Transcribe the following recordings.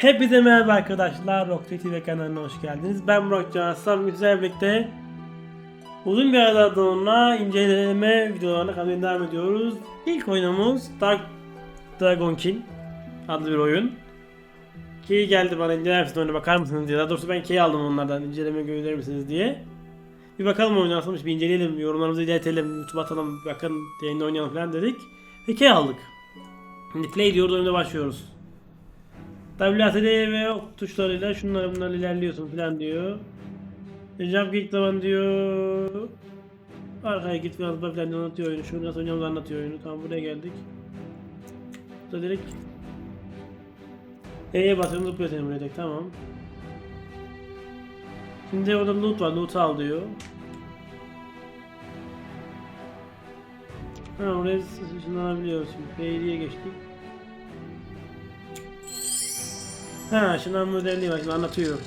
Hepinize merhaba arkadaşlar. Rock TV kanalına hoş geldiniz. Ben Murat Can Aslan. Güzel birlikte uzun bir aradan sonra inceleme videolarına kalmaya devam ediyoruz. İlk oyunumuz Dark Dragon King adlı bir oyun. Key geldi bana inceler misiniz oyuna bakar mısınız diye. Daha doğrusu ben key aldım onlardan inceleme gönderir misiniz diye. Bir bakalım oyunu nasılmış bir inceleyelim, yorumlarımızı iletelim, YouTube atalım, bakın yayında oynayalım falan dedik. Ve key aldık. Şimdi play diyoruz oyuna başlıyoruz. WASD ve ok tuşlarıyla şunları bunları ilerliyorsun falan diyor. E, Jump kick zaman diyor. Arkaya git falan diye anlatıyor oyunu. Şunu nasıl oynayacağımızı anlatıyor oyunu. Tamam buraya geldik. Burada direkt E'ye basıyorum zıplıyor seni buraya direkt tamam. Şimdi orada loot var loot al diyor. Ha oraya ışınlanabiliyoruz şimdi. F'ye geçtik. Ha özelliği var şimdi anlatıyor.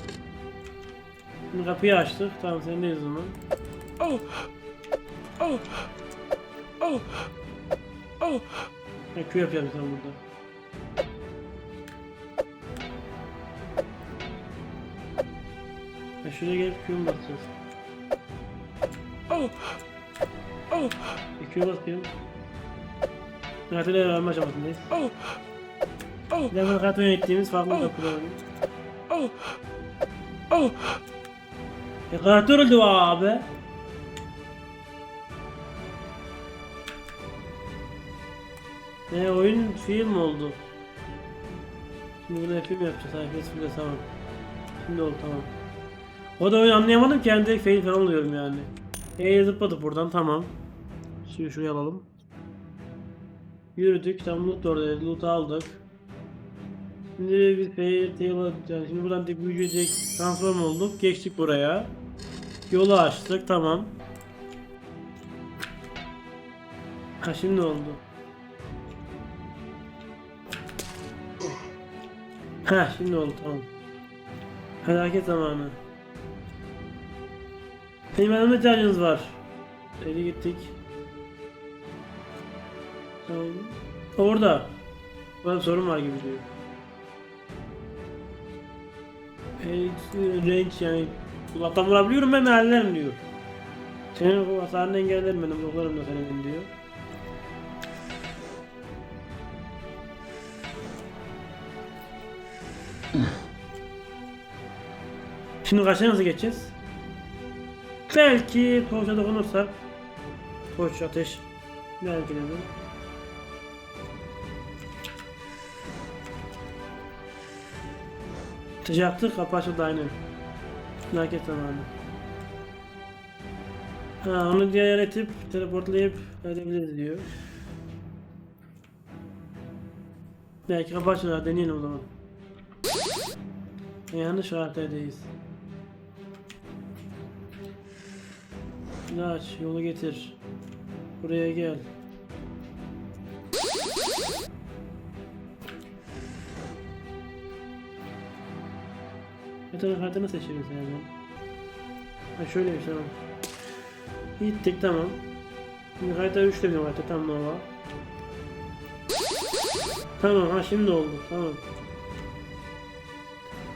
Şimdi kapıyı açtık. Tamam sendeyiz o zaman. Oh. Oh. Oh. Oh. Ha Q yapacağım sen burada. Ha şuraya gelip Q'mu basacağız. Oh. Oh. E, Q'ya basıyorum. Katilleri öğrenme aşamasındayız. Oh. Level katil yönettiğimiz farklı. Oh. E karakter öldü abi. Ne oyun film oldu. Şimdi burada film yapacağız. Herkes filmde tamam. Şimdi oldu tamam. O da oyunu anlayamadım ki yani direkt fail falan oluyorum yani. E'ye zıpladık buradan tamam. Şimdi şuraya alalım. Yürüdük tam loot orada loot aldık. Şimdi biz fail tail yani şimdi buradan tek büyüyecek transform olduk. Geçtik buraya. Yolu açtık tamam. Ha şimdi oldu. Ha şimdi oldu tamam. Felaket zamanı. Benim yanıma ihtiyacınız var. Eli gittik. Tamam. Orada. Bir sorun var gibi diyor. Range yani Uzaktan vurabiliyorum ben hallederim diyor. Senin bu hasarını engellerim benim bloklarım da senin diyor. Şimdi karşıya nasıl geçeceğiz? Belki torça dokunursak Torç ateş Belki de yaptık kapı açıldı aynen. Felaket zamanı. Ha, onu diğer etip teleportlayıp edebiliriz diyor. Belki kapı açılır deneyelim o zaman. Yanlış haritadayız. Şimdi aç yolu getir. Buraya gel. Yetenek kartını seçiyoruz yani. Ha şöyleymiş tamam. Gittik tamam. Şimdi harita 3 dedim harita tam nova. Tamam ha şimdi oldu tamam.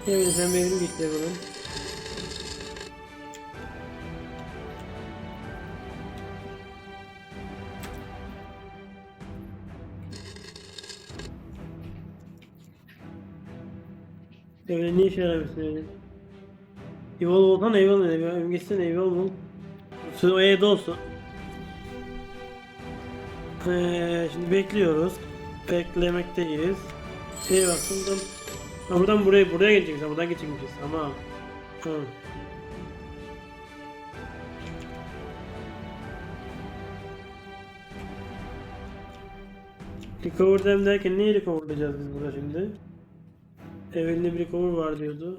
Evet sen benim gitti bunun. Öyle ne işe yaramışsın öyle? Evolve olsan Evolve ne? Geçsene Evolve ol. Sen o evde olsun. Ee, şimdi bekliyoruz. Beklemekteyiz. Şey bak buradan, buradan buraya buraya geçeceksin. ha, Buradan geçecekmişiz ama. Hı. Recover them derken neyi recoverlayacağız biz burada şimdi? Evvelinde bir recover var diyordu.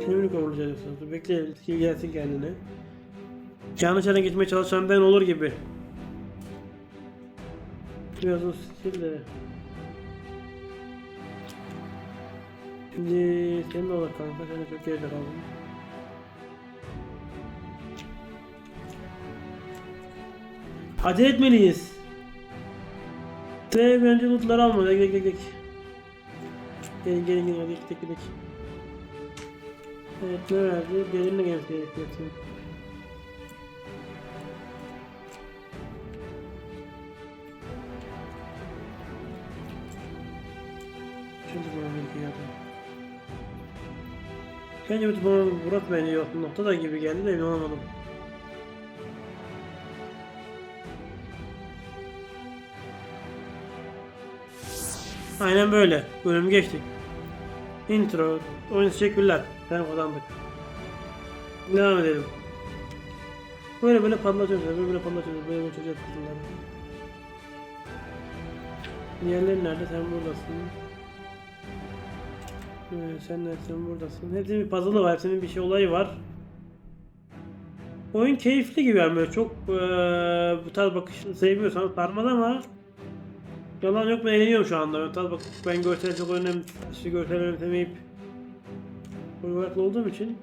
Kimi recoverlayacağız yoksa? Dur bekleyelim. Skill gelsin kendine. Yanlış yerden geçmeye çalışan ben olur gibi. Biraz o skill de. Şimdi senin de olur kanka. Sen de çok geride kaldın. Acele etmeliyiz. Ve bence lootları almadı. Gel gel gel. Gelin gelin gelin hadi gidelim gidelim. Evet ne verdi? Benimle gelmesi gerekiyor. Şimdi bana bir geldi. Bence bu bana Burak bence yok noktada gibi geldi de emin olamadım. Aynen böyle. Bölüm geçtik. Intro. Oyun teşekkürler. Ben kazandık. Devam edelim. Böyle böyle patlatacağız. Böyle böyle patlatacağız. Böyle böyle çözeceğiz bunları. Diğerleri nerede? Sen buradasın. Ee, sen neredesin? Buradasın. Hepsinin bir puzzle'ı var. Hepsinin bir şey olayı var. Oyun keyifli gibi yani böyle çok eee bu tarz bakış sevmiyorsan sarmaz ama Yalan yok ben eğleniyorum şu anda. Tabii bak ben görsel çok önemli, işte görsel önemsemeyip oyun odaklı olduğum için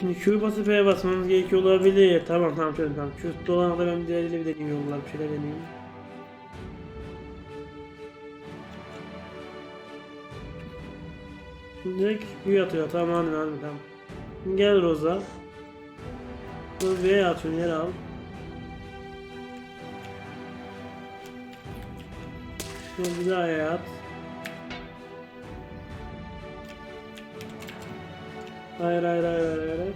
Şimdi Q basıp F'ye basmamız gerekiyor olabilir. Tamam tamam şöyle tamam. Q dolana da ben bir diğeriyle bir deneyim yollar bir şeyler deneyeyim. Direkt Q atıyor tamam hadi tamam. Şimdi Gel Roza. Roza'ya atıyorsun yer al. Şunu bir daha yere at. Hayır hayır hayır hayır hayır.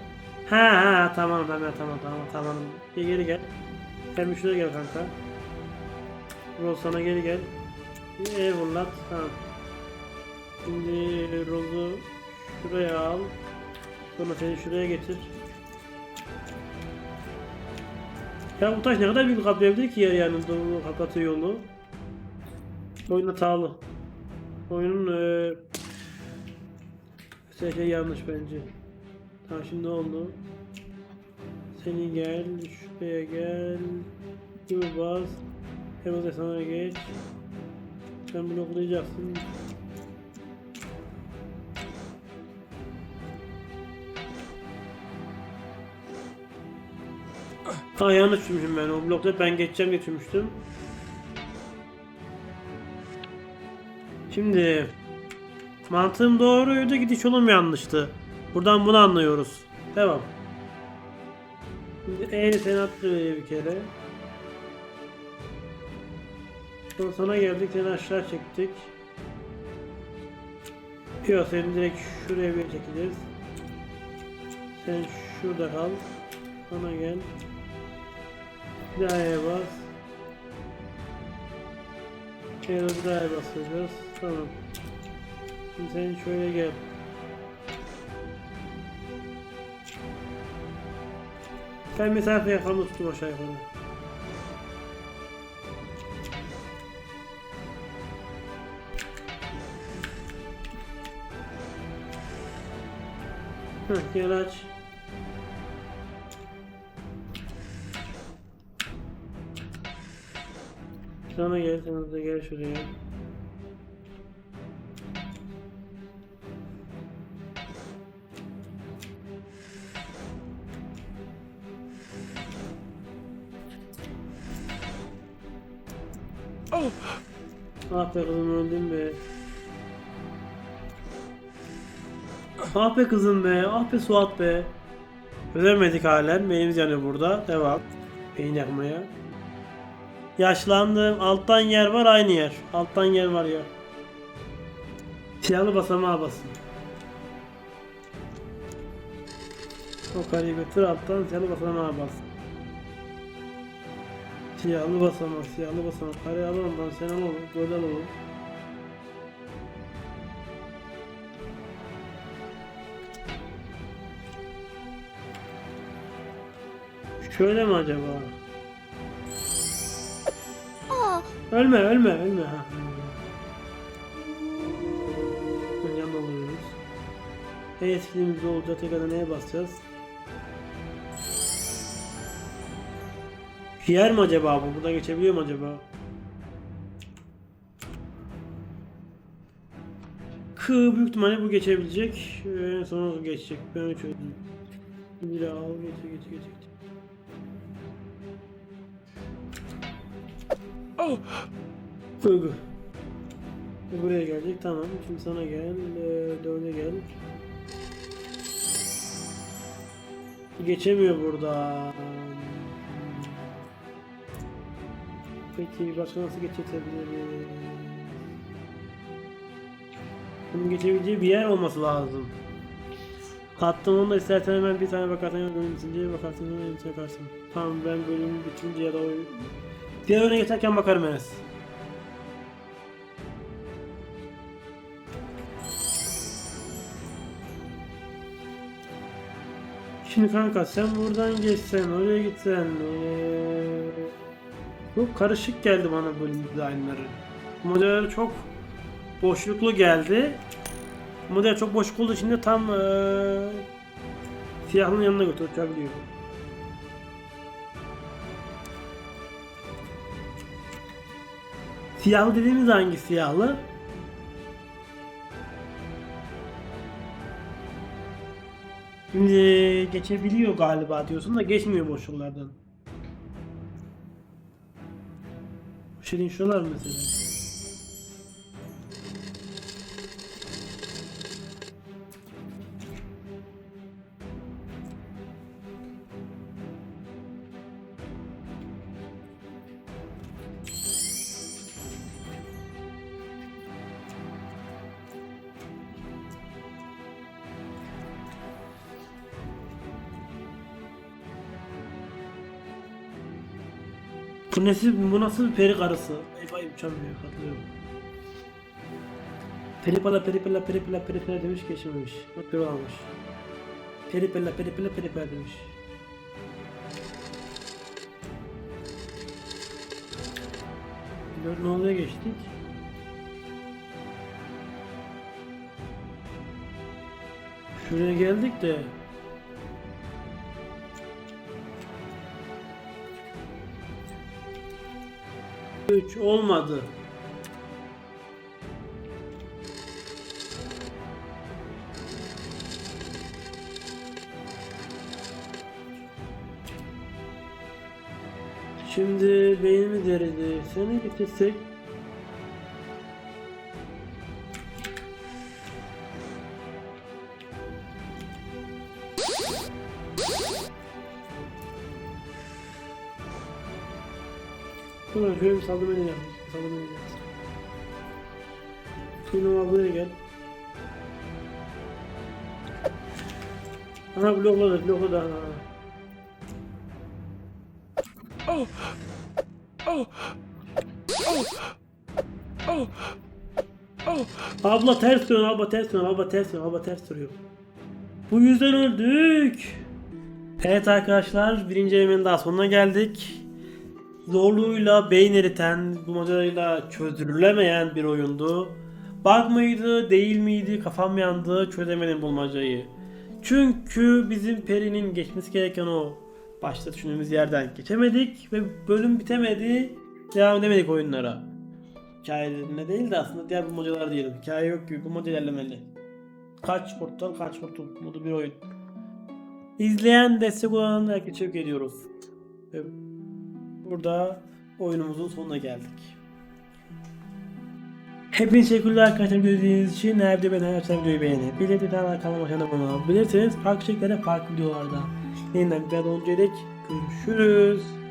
Ha ha tamam tamam tamam tamam tamam. Bir geri gel. Sen bir gel kanka. Roz sana geri gel. Vurlat. Tamam. Şimdi Roz'u şuraya al. Sonra seni şuraya getir. Ya bu taş ne kadar büyük kaplayabilir ki yer yani doğru kapatıyor yolu. Oyun hatalı. Oyunun eee şey, yanlış bence. Tamam şimdi ne oldu? Seni gel, şuraya gel. Gibi bas. Hemen sana geç. Sen bloklayacaksın. Ha yanlış düşünmüşüm ben. O blokta ben geçeceğim diye. Şimdi mantığım doğruydu, gidiş yolum yanlıştı. Buradan bunu anlıyoruz. Devam. Şimdi sen attı bir kere. Sonra sana geldik, seni aşağı çektik. Yok seni direkt şuraya bir çekeceğiz. Sen şurada kal. Sana gel. Bir daha E'ye bas. E'ye bir daha basacağız. Tamam. Şimdi sen şöyle gel. Sen mesafe yakalım tuttum aşağı yukarı. Heh, gel aç. Sana gel, sana da gel şuraya. Oh, Ah be kızım öldüm be. Ah be kızım be, ah be Suat be. Ölemedik halen, beynimiz yanıyor burada. Devam. Beyin yakmaya. Yaşlandım. Alttan yer var, aynı yer. Alttan yer var ya. Siyahlı basamağa basın. O kareyi götür alttan siyahlı basamağa bas. Siyahlı basamak, siyahlı basamak. Kareyi al ondan sen al onu, gol al onu. Şöyle mi acaba? Ölme ölme ölme. Ha. Önce alıyoruz. Hey etkilerimiz olacak tekrardan neye basacağız? Yer mi acaba bu? Burada geçebiliyor mu acaba? Kı büyük ihtimalle bu geçebilecek. Ee, sonra geçecek. Ben şöyle. Bir al geç geç geç. Oh. Buraya gelecek tamam. Şimdi sana gel. Ee, dörde gel. Geçemiyor burada. Peki başka nasıl geçebiliriz? Bunun geçebileceği bir yer olması lazım. Hattım onda istersen hemen bir tane bakarsan bölüm bitince bakarsın hemen bakarsın. Tamam ben bölüm bitince ya da. Diğer oyuna geçerken bakarım Enes. Şimdi kanka sen buradan geçsen, oraya gitsen... Ee... Çok karışık geldi bana bölüm dizaynları. Modeller çok boşluklu geldi. Model çok boşluk olduğu için de tam ee... siyahlının yanına götür uçabiliyor. Siyahlı dediğimiz hangi siyahlı? Şimdi geçebiliyor galiba diyorsun da geçmiyor boşluklardan. Şirin şuralar mesela. Bu nasıl, bu nasıl bir peri karısı? Ay vay uçamıyor katılıyorum. Peripala peripala peripala peripala demiş geçememiş. Bak peri almış. Peripala peripala peripala demiş. Dört ne oluyor geçtik? Şuraya geldik de Üç olmadı. Şimdi beynimi deridi. Seni getirsek Tamam şöyle bir saldırma edeceğim. Saldırma edeceğiz. Şimdi o buraya gel. Ana blokladı blokladı ana. Oh. Oh. Oh. Oh. Oh. Abla ters dön abla ters dön abla ters dön abla ters duruyor. Bu yüzden öldük. Evet arkadaşlar birinci elemenin daha sonuna geldik. Zorluğuyla beyin eriten, bu modelayla çözülülemeyen bir oyundu. Bug mıydı, değil miydi, kafam yandı, çözemedim bulmacayı. Çünkü bizim Peri'nin geçmesi gereken o başta düşündüğümüz yerden geçemedik ve bölüm bitemedi, devam edemedik oyunlara. Hikayelerine değil de aslında diğer bulmacalar diyelim. Hikaye yok ki, bulmaca ilerlemeli. Kaç portal, kaç portal modu bir oyun. İzleyen, destek olan herkese teşekkür ediyoruz. Ve burada oyunumuzun sonuna geldik. Hepinize teşekkürler arkadaşlar gördüğünüz için. Nerede ben her videoyu beğenip bildirimlerden kanalıma abone olabilirsiniz. Farklı şekillerde farklı videolarda yeniden bir olunca dek görüşürüz.